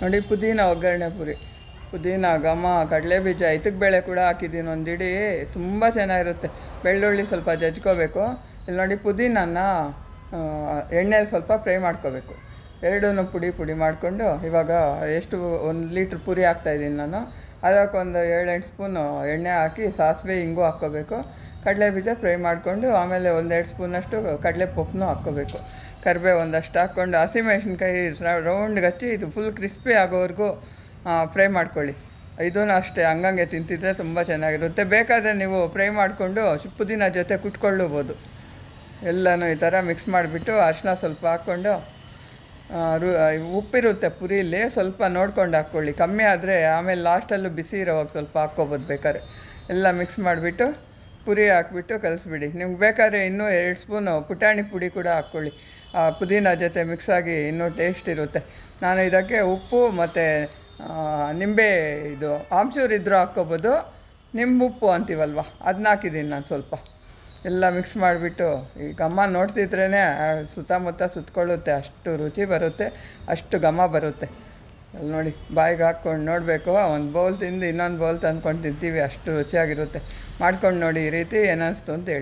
ನೋಡಿ, ಪುದೀನ ಒಗ್ಗರಣೆ ಪುರಿ. ಪುದೀನ, ಘಮ, ಕಡಲೆಬೀಜ ಇದಕ್ಕೆ ಬೇಳೆ ಕೂಡ ಹಾಕಿದ್ದೀನಿ ಒಂದು ತುಂಬ ಚೆನ್ನಾಗಿರುತ್ತೆ. ಬೆಳ್ಳುಳ್ಳಿ ಸ್ವಲ್ಪ ಜಜ್ಕೋಬೇಕು. ಇಲ್ಲಿ ನೋಡಿ ಪುದೀನನ ಎಣ್ಣೆಲಿ ಸ್ವಲ್ಪ ಫ್ರೈ ಮಾಡ್ಕೋಬೇಕು. ಎರಡೂ ಪುಡಿ ಪುಡಿ ಮಾಡಿಕೊಂಡು, ಇವಾಗ ಎಷ್ಟು ಒಂದು ಲೀಟ್ರ್ ಪುರಿ ಹಾಕ್ತಾಯಿದ್ದೀನಿ ನಾನು. ಅದಕ್ಕೊಂದು ಏಳೆಂಟು ಸ್ಪೂನು ಎಣ್ಣೆ ಹಾಕಿ, ಸಾಸಿವೆ ಹಿಂಗೂ ಹಾಕ್ಕೋಬೇಕು. ಕಡಲೆಬೀಜ ಫ್ರೈ ಮಾಡಿಕೊಂಡು, ಆಮೇಲೆ ಒಂದೆರಡು ಸ್ಪೂನಷ್ಟು ಕಡಲೆ ಪಪ್ಪನ್ನು ಹಾಕ್ಕೋಬೇಕು. ಕರಿಬೇವು ಒಂದಷ್ಟು ಹಾಕ್ಕೊಂಡು ಹಸಿಮೆಣ್ಸಿನ್ಕಾಯಿ ರೌಂಡ್ಗೆ ಹಚ್ಚಿ ಇದು ಫುಲ್ ಕ್ರಿಸ್ಪಿ ಆಗೋವರೆಗೂ ಫ್ರೈ ಮಾಡ್ಕೊಳ್ಳಿ. ಇದೂ ಅಷ್ಟೇ, ಹಂಗಂಗೆ ತಿಂತಿದ್ರೆ ತುಂಬ ಚೆನ್ನಾಗಿರುತ್ತೆ. ಬೇಕಾದರೆ ನೀವು ಫ್ರೈ ಮಾಡಿಕೊಂಡು ಪುದೀನ ಜೊತೆ ಕುಟ್ಕೊಳ್ಳಬೋದು. ಎಲ್ಲನೂ ಈ ಥರ ಮಿಕ್ಸ್ ಮಾಡಿಬಿಟ್ಟು ಅರಿಶಿನ ಸ್ವಲ್ಪ ಹಾಕ್ಕೊಂಡು ರು ಉಪ್ಪಿರುತ್ತೆ ಪುರಿಲಿ, ಸ್ವಲ್ಪ ನೋಡ್ಕೊಂಡು ಹಾಕ್ಕೊಳ್ಳಿ. ಕಮ್ಮಿ ಆದರೆ ಆಮೇಲೆ ಲಾಸ್ಟಲ್ಲೂ ಬಿಸಿ ಇರೋವಾಗ ಸ್ವಲ್ಪ ಹಾಕ್ಕೊಬೋದು ಬೇಕಾದ್ರೆ. ಎಲ್ಲ ಮಿಕ್ಸ್ ಮಾಡಿಬಿಟ್ಟು ಪುರಿ ಹಾಕ್ಬಿಟ್ಟು ಕಲಿಸ್ಬಿಡಿ. ನಿಮ್ಗೆ ಬೇಕಾದ್ರೆ ಇನ್ನೂ ಎರಡು ಸ್ಪೂನು ಪುಟಾಣಿ ಪುಡಿ ಕೂಡ ಹಾಕ್ಕೊಳ್ಳಿ. ಆ, ಪುದೀನ ಜೊತೆ ಮಿಕ್ಸ್ ಆಗಿ ಇನ್ನೂ ಟೇಸ್ಟ್ ಇರುತ್ತೆ. ನಾನು ಇದಕ್ಕೆ ಉಪ್ಪು ಮತ್ತು ನಿಂಬೆ ಇದು ಆಮ್ಚೂರು ಇದ್ದರೂ ಹಾಕ್ಕೋಬೋದು. ನಿಂಬು ಉಪ್ಪು ಅಂತೀವಲ್ವ? ಅದನ್ನ ಹಾಕಿದ್ದೀನಿ ನಾನು ಸ್ವಲ್ಪ. ಎಲ್ಲ ಮಿಕ್ಸ್ ಮಾಡಿಬಿಟ್ಟು ಈ ಘಮ್ಮ ನೋಡ್ತಿದ್ರೇ ಸುತ್ತಮುತ್ತ ಸುತ್ತಕೊಳ್ಳುತ್ತೆ ಅಷ್ಟು ರುಚಿ ಬರುತ್ತೆ ಅಷ್ಟು ಘಮ ಬರುತ್ತೆ. ಅಲ್ಲಿ ನೋಡಿ, ಬಾಯಿಗೆ ಹಾಕ್ಕೊಂಡು ನೋಡಬೇಕು. ಒಂದು ಬೌಲ್ ತಿಂದು ಇನ್ನೊಂದು ಬೌಲ್ ತಂದ್ಕೊಂಡು ತಿಂತೀವಿ. ಅಷ್ಟು ರುಚಿಯಾಗಿರುತ್ತೆ. ಮಾಡ್ಕೊಂಡು ನೋಡಿ, ಈ ರೀತಿ ಏನಿಸ್ತು ಅಂತ ಹೇಳಿ.